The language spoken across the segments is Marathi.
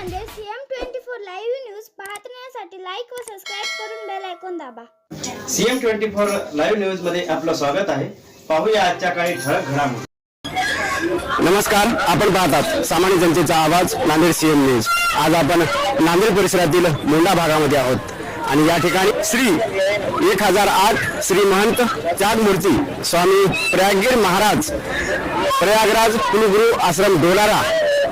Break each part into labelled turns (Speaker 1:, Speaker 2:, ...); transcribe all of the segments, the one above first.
Speaker 1: Nanded CM twenty four live news पाहण्यासाठी लाईक व सबस्क्राईब करून बेल ऐकून दाबा.
Speaker 2: सीएम ट्वेंटी फोर लाईव्ह न्यूजमध्ये आपलं स्वागत आहे. पाहूया आजच्या काही ठळक घडामोडी.
Speaker 3: नमस्कार आपण पाहतात सामान्य जनतेचा आवाज नांदेड सीएम न्यूज आज आपण नांदेड परिसरातील मोंडा भागामध्ये आहोत. आणि या ठिकाणी श्री एक हजार आठ श्री महंत त्यागमूर्ती स्वामी प्रयागगीर महाराज प्रयागराज कुलगुरू आश्रम डोलारा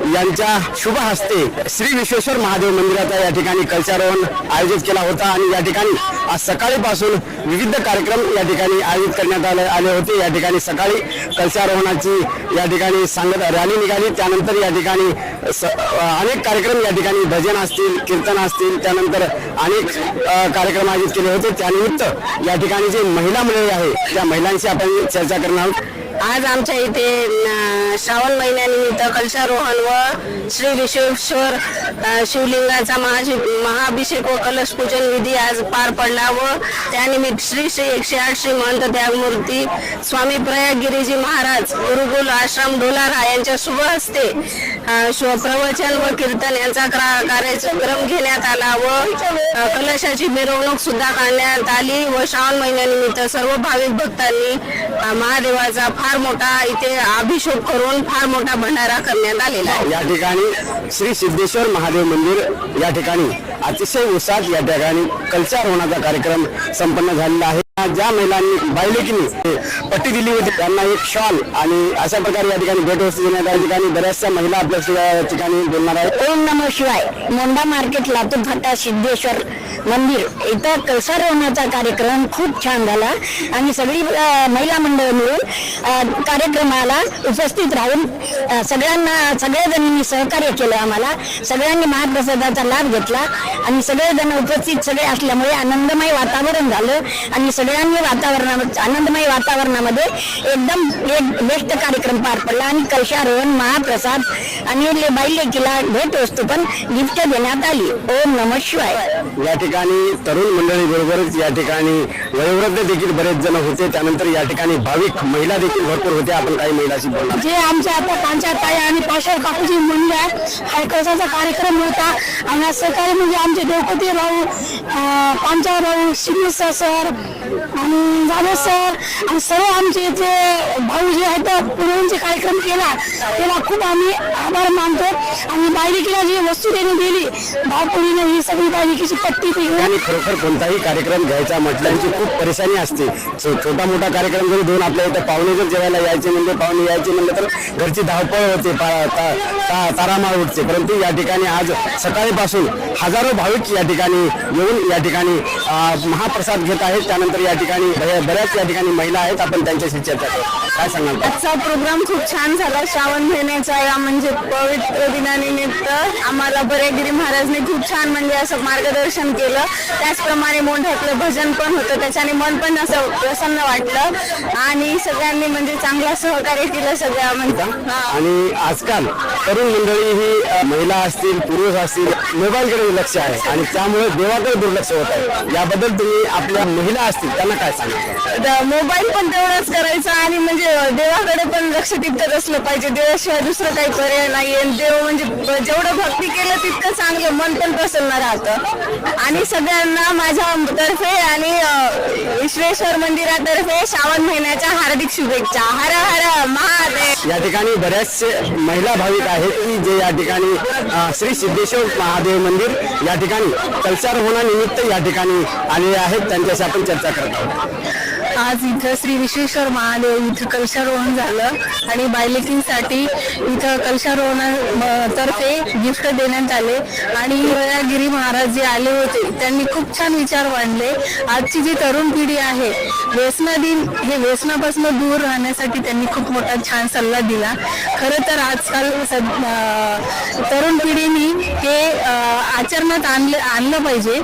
Speaker 3: यांच्या शुभ हस्ते श्री विश्वेश्वर महादेव मंदिराचा या ठिकाणी कलशारोहण आयोजित केला होता आणि या ठिकाणी आज सकाळीपासून विविध कार्यक्रम या ठिकाणी आयोजित करण्यात आले आले होते. या ठिकाणी सकाळी कलशारोहणाची या ठिकाणी सांगत रॅली निघाली. त्यानंतर या ठिकाणी स- अनेक कार्यक्रम या ठिकाणी भजन असतील कीर्तन असतील. त्यानंतर अनेक कार्यक्रम आयोजित केले होते. त्यानिमित्त या ठिकाणी जे महिला मंडळी आहे त्या महिलांशी आपण चर्चा करणार आहोत.
Speaker 4: आज आमच्या इथे श्रावण महिन्यानिमित्त कलशारोहण व श्री विश्वेश्वर शिवलिंगाचा महाशि व कलश पूजन विधी आज पार पडला व त्यानिमित्त श्री श्री एकशे आठ श्री महंत त्यागमूर्ती स्वामी प्रयागगिरीजी महाराज गुरुकुल आश्रम डोलारा यांच्या शुभ हस्ते प्रवचन व कीर्तन यांचा कार्यक्रम घेण्यात आला व कलशाची मिरवणूक सुद्धा काढण्यात आली व श्रावण महिन्यानिमित्त सर्व भाविक भक्तांनी महादेवाचा फार मोठा इथे अभिषेक करून फार मोठा भंडारा करण्यात आलेला आहे.
Speaker 3: या ठिकाणी श्री सिद्धेश्वर महादेव मंदिर या ठिकाणी अतिशय उत्साहात या ठिकाणी कलशारोहणाचा कार्यक्रम संपन्न झालेला आहे. ज्या महिलांनी बायलेकीने पट्टी दिली होती त्यांना एक शॉल आणि अशा प्रकारे या ठिकाणी भेटवस्तू देण्यात या ठिकाणी बऱ्याचशा महिला आपल्या या ठिकाणी बोलणार आहेत.
Speaker 4: ओम नम शिवाय मोंडा मार्केट लातूर फाटा सिद्धेश्वर मंदिर. इथं कलसारोहणाचा कार्यक्रम खूप छान झाला. आणि सगळी महिला मंडळ मिळून कार्यक्रमाला उपस्थित राहून सगळ्यांना सगळ्या जणांनी सहकार्य केलं आम्हाला. सगळ्यांनी महाप्रसादाचा लाभ घेतला. आणि सगळेजण उपस्थित सगळे असल्यामुळे आनंदमय वातावरण झालं. आणि सगळ्यांनी वातावरणामध्ये आनंदमय वातावरणामध्ये एकदम एक बेस्ट कार्यक्रम पार पडला. आणि कलशारोहण महाप्रसाद आणि ले- बाईलेकीला भेट वस्तू पण गिफ्ट देण्यात आली. ओम नम शिवाय.
Speaker 3: या ठिकाणी तरुण मंडळी बरोबरच या ठिकाणी वयोवृद्ध देखील बरेच जण होते. त्यानंतर या ठिकाणी भाविक महिला देखील भरपूर होते. आपण काही महिलाशी बोलणार.
Speaker 4: जे आमच्या आता पंचायताई आणि पाशर काकूजी म्हणले हा कळसाचा कार्यक्रम होता. आणि सकाळी म्हणजे आमचे द्रौपदी भाऊ पांचाळ भाऊ सिंह सर आणि जाधव सर आणि सर्व आमचे जे भाऊ जे आहेत पुरवणचे कार्यक्रम केला त्याला खूप आम्ही आभार मानतो. आणि बायलिकीला जी वस्तू त्यांनी दिली भावपुरीने ही सगळी बायलिकीची पट्टी
Speaker 3: आणि खरोखर कोणताही कार्यक्रम घ्यायचा म्हटलं की खूप परेशानी असते. छोटा मोठा कार्यक्रम जरी दोन आपल्या इथं पाहुणे जर जेवायला यायचे म्हणजे पाहुणे यायचे म्हणलं तर घरची धावपळ होते तारामाळ उठते. परंतु या ठिकाणी आज सकाळीपासून हजारो भाविक या ठिकाणी येऊन या ठिकाणी महाप्रसाद घेत आहेत. त्यानंतर या ठिकाणी बऱ्या- बऱ्याच या ठिकाणी महिला आहेत. आपण त्यांच्याशी चर्चा करू. काय सांगाल?
Speaker 4: आजचा प्रोग्राम खूप छान झाला. श्रावण महिन्याचा या म्हणजे पवित्र दिनानिमित्त आम्हाला बरेगिरी महाराजने खूप छान म्हणजे असं मार्गदर्शन केलं. त्याचप्रमाणे मोंढ्यातलं भजन पण होतं. त्याच्याने मन पण असं प्रसन्न वाटलं. आणि सगळ्यांनी म्हणजे चांगलं सहकार्य केलं सगळ्या म्हणजे हा.
Speaker 3: आणि आजकाल तरुण मंडळी ही महिला असतील पुरुष असतील मोबाईलकडे लक्ष आहे. आणि त्यामुळे देवाकडे दुर्लक्ष होत आहे. याबद्दल तुम्ही आपल्या महिला असतील त्यांना काय सांगा
Speaker 4: मोबाईल पण तेवढंच करायचा आणि म्हणजे देवाकडे पण लक्ष तितकंच असलं पाहिजे. देवाशिवाय दुसरं काही पर्याय नाही देव म्हणजे जेवढं भक्ती केलं तितकं चांगलं मन पण प्रसन्न राहतं. आणि सगळ्यांना माझ्या तर्फे आणि विश्वेश्वर मंदिरातर्फे श्रावण महिन्याच्या हार्दिक शुभेच्छा. हर हर महादेव.
Speaker 3: या ठिकाणी बऱ्याचशे महिला भाविक आहेत की जे या ठिकाणी श्री सिद्धेश्वर महादेव मंदिर या ठिकाणी कलशारोहणानिमित्त या ठिकाणी आलेले आहेत. त्यांच्याशी आपण चर्चा करत आहोत.
Speaker 4: आज इथं श्री विश्वेश्वर महादेव इथं कलशारोहण झालं आणि बायलेकिंगसाठी इथं कलशारोहणातर्फे गिफ्ट देण्यात आले. आणि वयागिरी महाराज जे आले होते त्यांनी खूप छान विचार मांडले. आजची जी तरुण पिढी आहे व्यसनाधीन हे व्यसनापासून दूर राहण्यासाठी त्यांनी खूप मोठा छान सल्ला दिला. खरं तर आजकाल तरुण पिढीने हे आचरणात आणलं आणलं पाहिजे.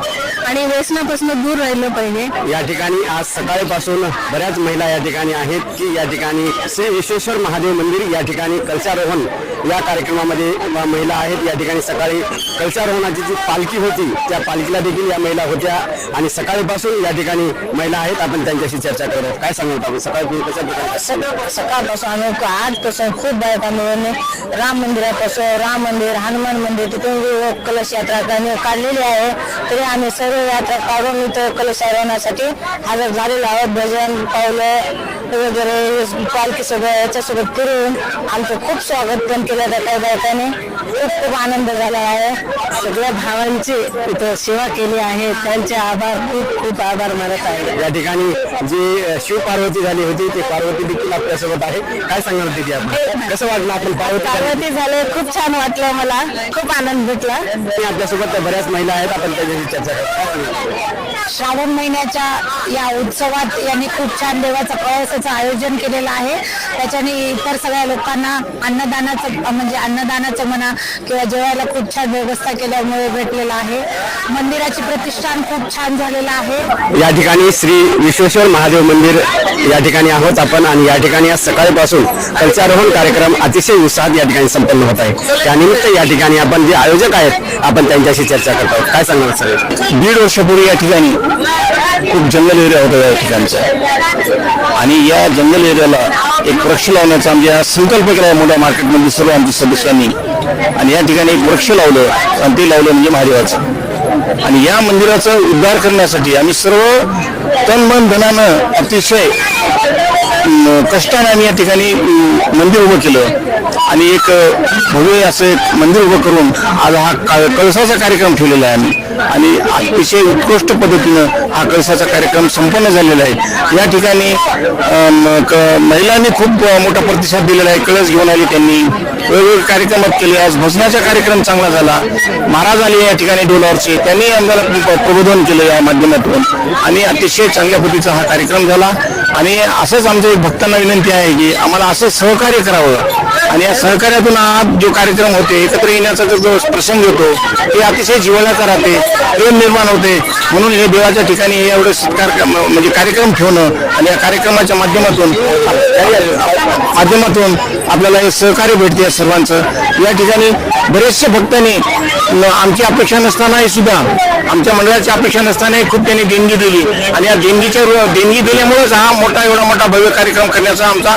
Speaker 4: आणि व्यसनापासून दूर राहिलं पाहिजे.
Speaker 3: या ठिकाणी आज सकाळपासून बऱ्याच महिला या ठिकाणी आहेत की या ठिकाणी श्री विश्वेश्वर महादेव मंदिर या ठिकाणी कलशारोहण या कार्यक्रमामध्ये महिला आहेत. या ठिकाणी सकाळी कलशारोहणाची जी पालखी होती त्या पालखीला देखील या महिला होत्या. आणि सकाळपासून या ठिकाणी महिला आहेत. आपण त्यांच्याशी चर्चा करू. काय सांगू आपण? सकाळी कशा
Speaker 4: सकाळपासून आम्ही आजपासून खूप बायका मिळून राम मंदिरापासून राम मंदिर हनुमान मंदिर तिथून कलश यात्रा काढलेली आहे. तरी आम्ही सर्व यात्रा काढून इथं कलश आरवण्यासाठी हजर झालेलो आहोत. भजन पावलं वगैरे पालखी सगळं याच्यासोबत फिरून आमचं खूप स्वागत पण केलं काही बायकांनी. खूप खूप आनंद झाला आहे. सगळ्या भावांची इथं सेवा केली आहे. त्यांचे आभार खूप खूप आभार मानत आहे.
Speaker 3: या ठिकाणी जी शिव पार्वती झाली होती ती पार्वती देखील आपल्यासोबत आहे. काय सांगणार होती ती आपण? कसं वाटलं आपण पार्वती
Speaker 4: पार्वती झाले खूप छान वाटलं मला. खूप आनंद भेटला.
Speaker 3: आपल्यासोबत बऱ्याच महिला आहेत आपण त्याच्याशी चर्चा करू. काय सांगणार?
Speaker 4: श्रावण महिन्याच्या या उत्सवात यांनी खूप छान देवाचं प्रवासाचं आयोजन केलेलं आहे. त्याच्याने इतर सगळ्या लोकांना अन्नदानाचं म्हणजे अन्नदानाचं म्हणा किंवा जेवायला खूप छान व्यवस्था केल्यामुळे भेटलेलं आहे. मंदिराची प्रतिष्ठान खूप छान झालेलं आहे.
Speaker 3: या ठिकाणी श्री विश्वेश्वर महादेव मंदिर या ठिकाणी आहोत आपण आणि या ठिकाणी आज सकाळपासून कलशारोहण कार्यक्रम अतिशय उत्साहात या ठिकाणी संपन्न होत आहे. त्यानिमित्त या ठिकाणी आपण जे आयोजक आहेत आपण त्यांच्याशी चर्चा करत आहोत. काय सांगणार सर?
Speaker 5: दीड वर्षापूर्वी या ठिकाणी खूप जंगल एरिया होता या ठिकाणचा आणि या जंगल एरियाला एक वृक्ष लावण्याचा आमच्या संकल्प केला आहे मोठ्या मार्केटमध्ये सर्व आमच्या सदस्यांनी आणि या ठिकाणी एक वृक्ष लावलं आणि ते लावलं म्हणजे महादेवाचं. आणि या मंदिराचा उद्धार करण्यासाठी आम्ही सर्व तन मन धनानं अतिशय कष्टाने आम्ही या ठिकाणी मंदिर उभं केलं. आणि एक भव्य असं एक मंदिर उभं करून आज हा का- कळसाचा कार्यक्रम ठेवलेला आहे आम्ही. आणि अतिशय उत्कृष्ट पद्धतीनं हा कळसाचा कार्यक्रम संपन्न झालेला आहे. या ठिकाणी क- महिलांनी खूप मोठा प्रतिसाद दिलेला आहे. कळस घेऊन आले त्यांनी. वेगवेगळे कार्यक्रम केले. आज भजनाचा कार्यक्रम चांगला झाला. महाराज आले या ठिकाणी डोलावरचे. त्यांनी आम्हाला प्रबोधन केलं या माध्यमातून. आणि अतिशय चांगल्या पद्धतीचा हा कार्यक्रम झाला. आणि असंच आमच्या भक्तांना विनंती आहे की आम्हाला असं सहकार्य करावं. आणि या सहकार्यातून आज जो कार्यक्रम होते एकत्र येण्याचा जो प्रसंग होतो ते अतिशय जीवनाचा राहते प्रेम निर्माण होते. म्हणून हे देवाच्या ठिकाणी हे एवढं सत्कार म्हणजे कार्यक्रम ठेवणं आणि या कार्यक्रमाच्या माध्यमातून माध्यमातून आपल्याला हे सहकार्य भेटते या सर्वांचं. या ठिकाणी बरेचसे भक्तांनी आमची अपेक्षा नसतानाही सुद्धा आमच्या मंडळाची अपेक्षा नसतानाही खूप त्यांनी देणगी दिली. आणि या देणगीच्या देणगी दिल्यामुळेच हा मोठा एवढा मोठा भव्य कार्यक्रम करण्याचा आमचा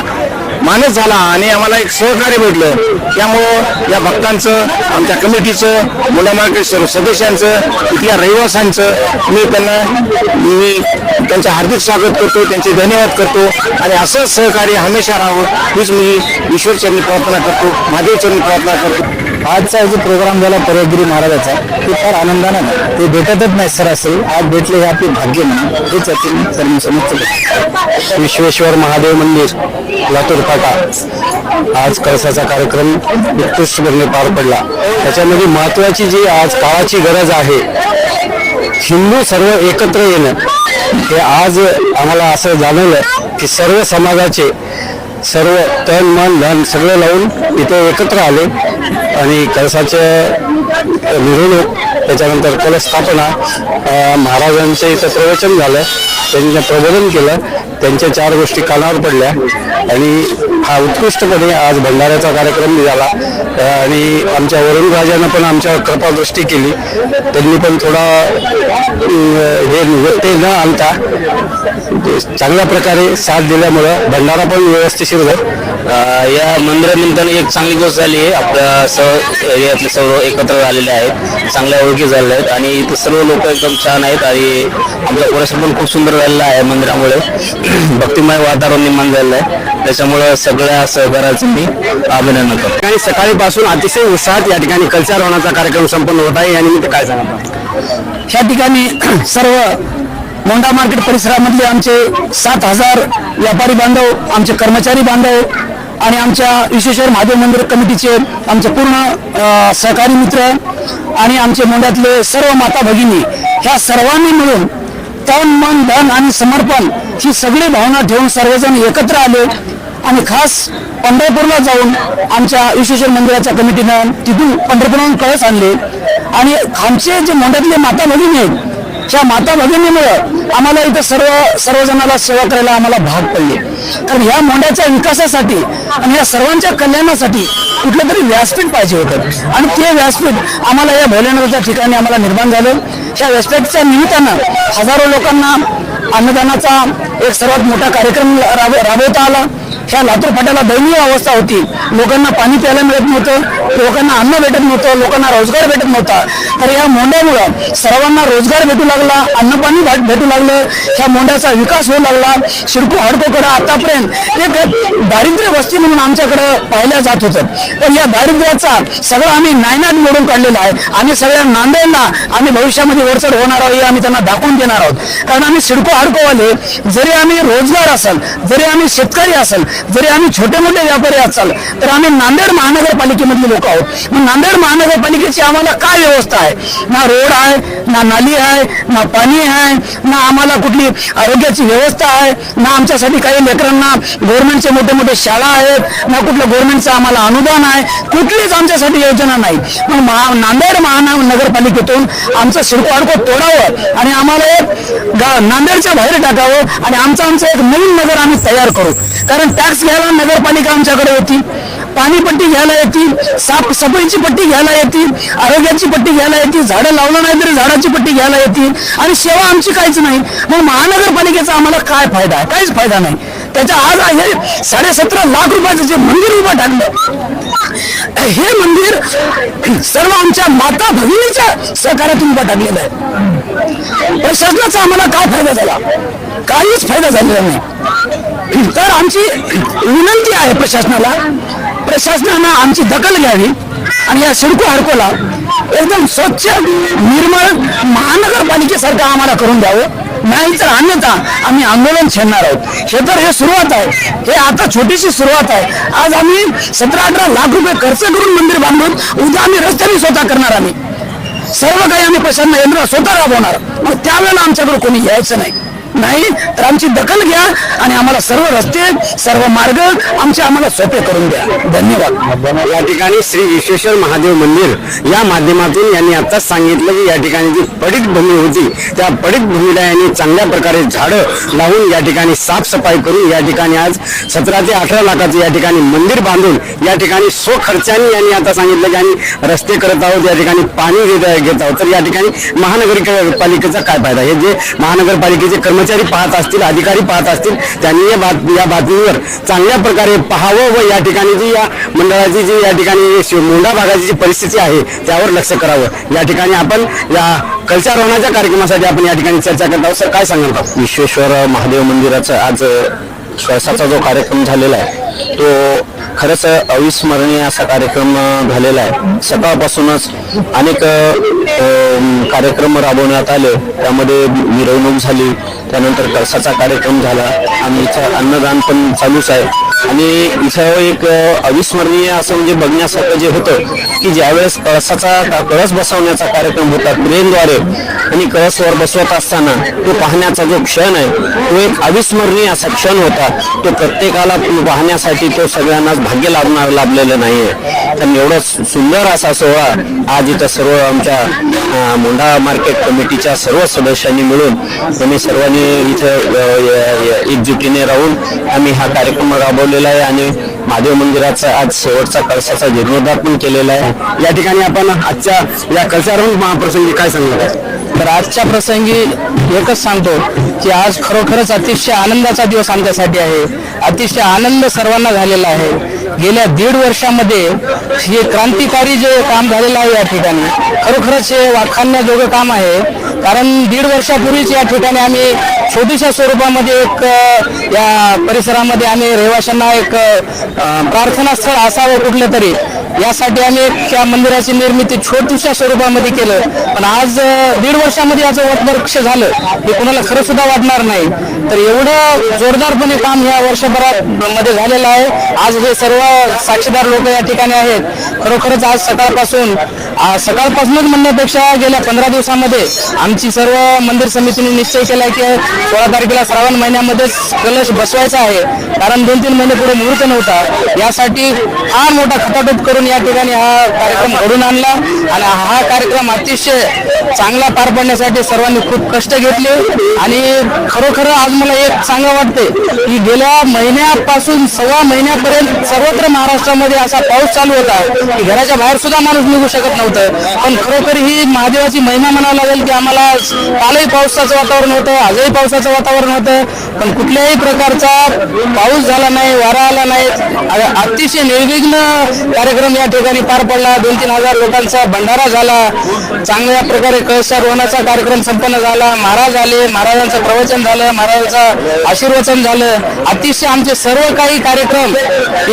Speaker 5: मानस झाला आणि आम्हाला एक सहकार्य भेटलं. त्यामुळं या भक्तांचं आमच्या कमिटीचं मुला सर्व सदस्यांचं इथल्या रहिवाशांचं मी त्यांना मी त्यांचं हार्दिक स्वागत करतो त्यांचे धन्यवाद करतो आणि असंच सहकार्य हमेशा राहावं हीच मी ईश्वरचरणी प्रार्थना करतो महादेवचरणी प्रार्थना करतो.
Speaker 3: आजचा जो प्रोग्राम झाला परमगिरी महाराजाचा ते फार आनंदानं ते भेटतच नाही सरासरी आज भेटले हे आपले भाग्य म्हणून. हेच अति सर्व समजतं विश्वेश्वर महादेव मंदिर लातूर फाटा. आज कळसाचा कार्यक्रम उत्कृष्टपणे पार पडला. त्याच्यामध्ये महत्वाची जी आज काळाची गरज आहे हिंदू सर्व एकत्र येणं हे आज आम्हाला असं जाणवलं की सर्व समाजाचे सर्व तन मन धन सगळं लावून इथे एकत्र आले. आणि कळसाचं मिरवणूक त्याच्यानंतर कलस्थापना महाराजांचं इथं प्रवचन झालं त्यांचं प्रबोधन केलं त्यांच्या चार गोष्टी कानावर पडल्या. आणि हा उत्कृष्टपणे आज भंडाऱ्याचा कार्यक्रम झाला. आणि आमच्या वरुण राजानं पण आमच्यावर कृपादृष्टी केली. त्यांनी पण थोडा हे व्यत्यय न आणता चांगल्या प्रकारे साथ दिल्यामुळं भंडारा पण व्यवस्थिशीर झाला
Speaker 5: या मंदिरानिमित्तानं एक चांगली गोष्ट झाली आहे. आपल्या सर्व एरियातले सर्व एकत्र झालेले आहेत. चांगल्या ओळखी झालेल्या आहेत. आणि इथे सर्व लोक एकदम छान आहेत. आणि आमचा परिसर पण खूप सुंदर झालेला आहे मंदिरामुळे. भक्तिमय वातावरण निर्माण झालेलं आहे. त्याच्यामुळे सगळ्या सहकाराचं मी अभिनंदन करतो.
Speaker 3: आणि सकाळी असून अतिशय उत्साहात या ठिकाणी कल्चर होण्याचा कार्यक्रम संपन्न होत आहे. यानिमित्त काय सांगा?
Speaker 6: ह्या ठिकाणी सर्व मोंडा मार्केट परिसरामधले आमचे सात हजार व्यापारी बांधव आमचे कर्मचारी बांधव आणि आमच्या विश्वेश्वर महादेव मंदिर कमिटीचे आमचे पूर्ण सहकारी मित्र आणि आमचे मोंड्यातले सर्व माता भगिनी ह्या सर्वांनी मिळून तन मन धन आणि समर्पण ही सगळी भावना ठेवून सर्वजण एकत्र आले आणि खास पंढरपूरला जाऊन आमच्या विश्वेश्वर मंदिराच्या कमिटीनं तिथून पंढरपूरहून कळस आणले. आणि आमचे जे मोंड्यातले माता भगिनी आहेत ह्या माता भगिनीमुळं आम्हाला इथं सर्व सर्वजणाला सेवा करायला आम्हाला भाग पडले. कारण ह्या मोंड्याच्या विकासासाठी आणि या सर्वांच्या कल्याणासाठी कुठलं तरी व्यासपीठ पाहिजे होतं. आणि ते व्यासपीठ आम्हाला या भोलेनगरच्या ठिकाणी आम्हाला निर्माण झालं. ह्या व्यासपीठच्या निमित्तानं हजारो लोकांना अन्नदानाचा एक सर्वात मोठा कार्यक्रम राब राबवता आला. ह्या लातूर फाट्याला दयनीय अवस्था होती. लोकांना पाणी प्यायला मिळत नव्हतं लोकांना अन्न भेटत नव्हतं लोकांना रोजगार भेटत नव्हता. तर या मोंड्यामुळं सर्वांना रोजगार भेटू लागला अन्नपाणी भेटू लागलं ह्या मोंड्याचा विकास होऊ लागला. शिरकू हडकोकडं आतापर्यंत एक दारिद्र्य वस्ती म्हणून आमच्याकडं पाहिल्या जात होतं. पण या दारिद्र्याचा सगळं आम्ही नायनाट मोडून काढलेला आहे. आणि सगळ्या नांदेडला आम्ही भविष्यामध्ये वरचढ होणार आहोत हे आम्ही त्यांना दाखवून देणार आहोत. कारण आम्ही सिडको हडकोवाले जरी आम्ही रोजगार असेल जरी आम्ही शेतकरी असेल जरी आम्ही छोटे मोठे व्यापारी असाल तर आम्ही नांदेड महानगरपालिकेमधले लोक आहोत. मग नांदेड महानगरपालिकेची आम्हाला काय व्यवस्था आहे? ना रोड आहे ना नाली आहे ना पाणी आहे ना आम्हाला कुठली आरोग्याची व्यवस्था आहे ना आमच्यासाठी काही लेकरांना गव्हर्नमेंटचे मोठे मोठे शाळा आहेत ना कुठलं गव्हर्नमेंटचं आम्हाला अनुदान आहे कुठलीच आमच्यासाठी योजना नाही. मग महा नांदेड महानगरपालिकेतून आमचं शिरको तोडावं आणि आम्हाला एक गा- नांदेडच्या बाहेर टाकावं आणि आमचं आमचं एक नवीन नगर आम्ही तयार करू. कारण टॅक्स घ्यायला नगरपालिका आमच्याकडे होती पाणीपट्टी घ्यायला येतील. साफ सफाईची पट्टी घ्यायला येतील. आरोग्याची पट्टी घ्यायला येतील. झाडं लावलं नाही तरी झाडाची पट्टी घ्यायला येतील. आणि सेवा आमची काहीच नाही. मग महानगरपालिकेचा आम्हाला काय फायदा आहे? काहीच फायदा नाही. त्याच्या आज आहे साडेसतरा लाख रुपयाचं जे मंदिर उभं टाकलं हे मंदिर सर्व आमच्या माता भगिनीच्या सहकार्यातून उभं टाकलेलं आहे. प्रशासनाचा आम्हाला काय फायदा झाला? काहीच फायदा झालेला नाही. तर आमची विनंती आहे प्रशासनाला. प्रशासनानं आमची दखल घ्यावी आणि या सिडको हडकोला एकदम स्वच्छ निर्मळ महानगरपालिकेसारखं आम्हाला करून द्यावं. नाही तर अन्यथा आम्ही आंदोलन छेडणार आहोत. हे तर हे सुरुवात आहे. हे आता छोटीशी सुरुवात आहे. आज आम्ही सतरा अठरा लाख रुपये खर्च करून मंदिर बांधून उद्या आम्ही रस्त्याने स्वतः करणार आम्ही. सर्व काही आम्ही प्रशासन यंत्र स्वतः राबवणार. मग त्यावेळेला आमच्याकडे कोणी यायचं नाही. नाही तर आमची दखल घ्या आणि आम्हाला सर्व रस्ते सर्व मार्ग आमचे आम्हाला सोपे करून द्या. धन्यवाद.
Speaker 3: या ठिकाणी श्री विश्वेश्वर महादेव मंदिर या माध्यमातून यांनी आताच सांगितलं की या ठिकाणी जी पडीक भूमी होती त्या पडीक भूमीला यांनी चांगल्या प्रकारे झाडं लावून या ठिकाणी साफसफाई करून या ठिकाणी आज सतरा ते अठरा लाखाचं या ठिकाणी मंदिर बांधून या ठिकाणी स्वखर्चाने यांनी आता सांगितलं की आम्ही रस्ते करत आहोत या ठिकाणी पाणी घेत आहोत. तर या ठिकाणी महानगरपालिकेचा काय फायदा? हे जे महानगरपालिकेचे कर्मचारी पाहत असतील अधिकारी पाहत असतील त्यांनी या बात या बातमीवर चांगल्या प्रकारे पाहावं व या ठिकाणी जी या मंडळाची जी या ठिकाणी मोंढा भागाची जी परिस्थिती आहे त्यावर लक्ष करावं. या ठिकाणी आपण या कलशारोहणाच्या कार्यक्रमासाठी आपण या ठिकाणी चर्चा करत आहोत. सर काय सांगाल?
Speaker 7: विश्वेश्वर महादेव मंदिराचा आज श्वासाचा जो कार्यक्रम झालेला आहे तो खरंच अविस्मरणीय असा कार्यक्रम झालेला आहे. सकाळपासूनच अनेक कार्यक्रम राबवण्यात आले. त्यामध्ये मिरवणूक झाली. त्यानंतर कळसाचा कार्यक्रम झाला. आणि इथं अन्नदान पण चालूच आहे. आणि इथं एक अविस्मरणीय असं म्हणजे बघण्यासारखं जे होतं की ज्यावेळेस कळसाचा कळस बसवण्याचा कार्यक्रम होता ब्रेनद्वारे आणि कळसवर बसवत असताना तो पाहण्याचा जो क्षण आहे तो एक अविस्मरणीय असा क्षण होता. तो प्रत्येकाला पाहण्यासाठी तो सगळ्यांनाच भाग्य लाभणार लाभलेलं नाहीये. एवढा सुंदर असा सोहळा आज इथं सर्व आमच्या मुंढा मार्केट कमिटीच्या सर्व सदस्यांनी मिळून तुम्ही सर्वांनी इथं एकजुटीने राहून आम्ही हा कार्यक्रम राबवलेला आहे आणि महादेव मंदिराचा आज शेवटचा कळसाचा जीर्णोद्धार पण केलेला आहे.
Speaker 3: या ठिकाणी आपण आजच्या या कलशारोहण महाप्रसंगी काय सांगणार
Speaker 6: तर आजच्या प्रसंगी एकच सांगतो की आज खरोखरच अतिशय आनंदाचा दिवस आमच्यासाठी आहे. अतिशय आनंद सर्वांना झालेला आहे. गेल्या दीड वर्षामध्ये हे क्रांतिकारी जे काम झालेलं आहे या ठिकाणी खरोखरच हे वाखाणण्याजोगं काम आहे. कारण दीड वर्षापूर्वीच या ठिकाणी आम्ही छोटीशा स्वरूपामध्ये एक या परिसरामध्ये आम्ही रहिवाशांना एक प्रार्थनास्थळ प्रार्थना स्थळ असावं कुठलं तरी यासाठी आम्ही त्या मंदिराची निर्मिती छोटीशा स्वरूपामध्ये केलं. पण आज दीड वर्षामध्ये याचं वटवृक्ष झालं. हे कुणाला खरं सुद्धा वाटणार नाही. तर एवढं जोरदारपणे काम या वर्षभरात मध्ये झालेलं आहे. आज हे सर्व साक्षीदार लोक या ठिकाणी आहेत. खरोखरच आज सकाळपासून सकाळपासूनच म्हणण्यापेक्षा गेल्या पंधरा दिवसामध्ये
Speaker 8: आमची सर्व मंदिर समितीने निश्चय केला की सोळा तारखेला श्रावण महिन्यामध्येच कलश बसवायचा आहे. कारण दोन तीन महिने पुढे मुहूर्त नव्हता. यासाठी फार मोठा खटाटोप करून या ठिकाणी हा कार्यक्रम घडून आणला आणि हा कार्यक्रम अतिशय चांगला पार पडण्यासाठी सर्वांनी खूप कष्ट घेतले आणि खरोखर आज मला एक चांगलं वाटते की गेल्या महिन्यापासून सव्वा महिन्यापर्यंत सर्वत्र महाराष्ट्रामध्ये असा पाऊस चालू होता की घराच्या बाहेर सुद्धा माणूस निघू शकत नव्हतं. पण खरोखर ही महादेवाची महिमा म्हणावं लागेल की आम्हाला कालही पावसाचं वातावरण होतं आजही पावसाचं वातावरण होतं. पण कुठल्याही प्रकारचा पाऊस झाला नाही वारा आला नाही. अतिशय निर्विघ्न कार्यक्रम या ठिकाणी पार पडला. दोन तीन हजार लोकांचा भंडारा झाला. चांगल्या प्रकारे कळसारोहणाचा कार्यक्रम संपन्न झाला. महाराज आले. महाराजांचं प्रवचन झालं. महाराजांचं आशीर्वचन झालं. अतिशय आमचे सर्व काही कार्यक्रम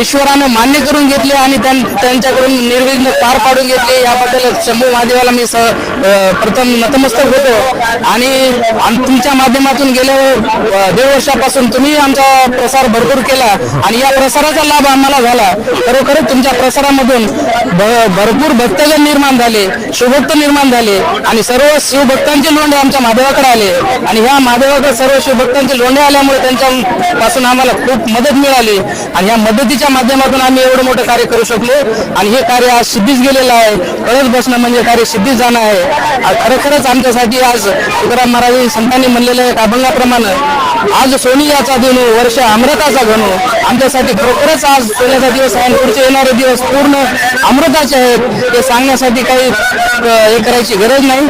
Speaker 8: ईश्वरानं मान्य करून घेतले आणि त्यांच्याकडून निर्विघ्न पार पाडून घेतले. याबद्दल शंभू महादेवाला मी प्रथम नतमस्तक होतो. आणि तुमच्या माध्यमातून गेल्या दीड वर्षापासून तुम्ही आमचा प्रसार भरपूर केला. आणि या प्रसाराचा लाभ आम्हाला झाला. खरोखर तुमच्या प्रसारामध्ये मधून भरपूर भक्तजन निर्माण झाले शिवभक्त निर्माण झाले आणि सर्व शिवभक्तांचे लोंढे आमच्या महादेवाकडे आले. आणि ह्या महादेवाकडे सर्व शिवभक्तांचे लोंढे आल्यामुळे त्यांच्या पासून आम्हाला खूप मदत मिळाली. आणि या मदतीच्या माध्यमातून आम्ही एवढं मोठं कार्य करू शकलो. आणि हे कार्य आज सिद्धीच गेलेलं आहे. कळत बसणं म्हणजे कार्य सिद्धीच जाणं आहे. खरोखरच आमच्यासाठी आज तुकाराम महाराज संतांनी म्हणलेलं आहे अभंगाप्रमाणे आज सोनी याचा दिनू वर्ष अमृताचा घणू आमच्यासाठी खरोखरच आज सोन्याचा दिवस आहे पुढचे येणारे दिवस पूर्ण अमृताचे आहेत. हे सांगण्यासाठी काही हे करायची गरज नाही.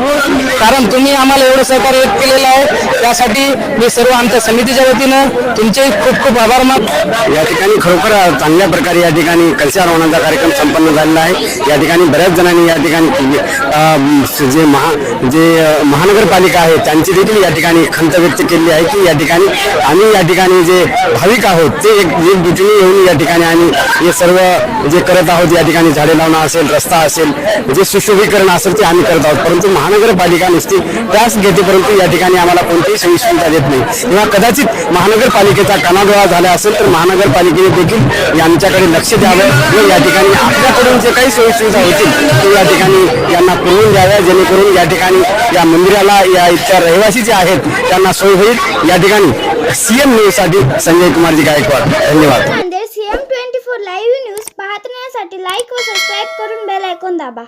Speaker 8: कारण तुम्ही आम्हाला एवढं सहकार्य केलेलं आहे. त्यासाठी मी सर्व आमच्या समितीच्या वतीनं तुमचे खूप खूप आभार मानतो.
Speaker 3: या ठिकाणी खरोखर चांगल्या प्रकारे या ठिकाणी कलशारोहणाचा कार्यक्रम संपन्न झालेला आहे. या ठिकाणी बऱ्याच जणांनी या ठिकाणी जे महा जे महानगरपालिका आहे त्यांची देखील या ठिकाणी खंत व्यक्त केली आहे की या ठिकाणी आम्ही या ठिकाणी जे भाविक आहोत ते एक एक येऊन या ठिकाणी आम्ही हे सर्व जे करत आहोत या ठिकाणी झाडे लावणं असेल रस्ता असेल जे सुशोभीकरण असेल ते आम्ही करत आहोत. परंतु महानगरपालिका नुसती त्याच घेते परंतु या ठिकाणी आम्हाला कोणतीही सोयी सुविधा देत नाही. किंवा कदाचित महानगरपालिकेचा कानाडोळा झाला असेल तर महानगरपालिकेने देखील यांच्याकडे लक्ष द्यावं व या ठिकाणी आपल्याकडून जे काही सोयी सुविधा होतील ते या ठिकाणी यांना पुरवून द्याव्या. जेणेकरून या ठिकाणी या मंदिराला या इथल्या रहिवासी जे आहेत त्यांना सोय होईल. या ठिकाणी सीएम न्यूजसाठी संजय कुमारजी गायकवाड. धन्यवाद
Speaker 1: Nanded CM twenty four live news पाहण्यासाठी लाईक व सबस्क्राईब करून बेल ऐकून दाबा.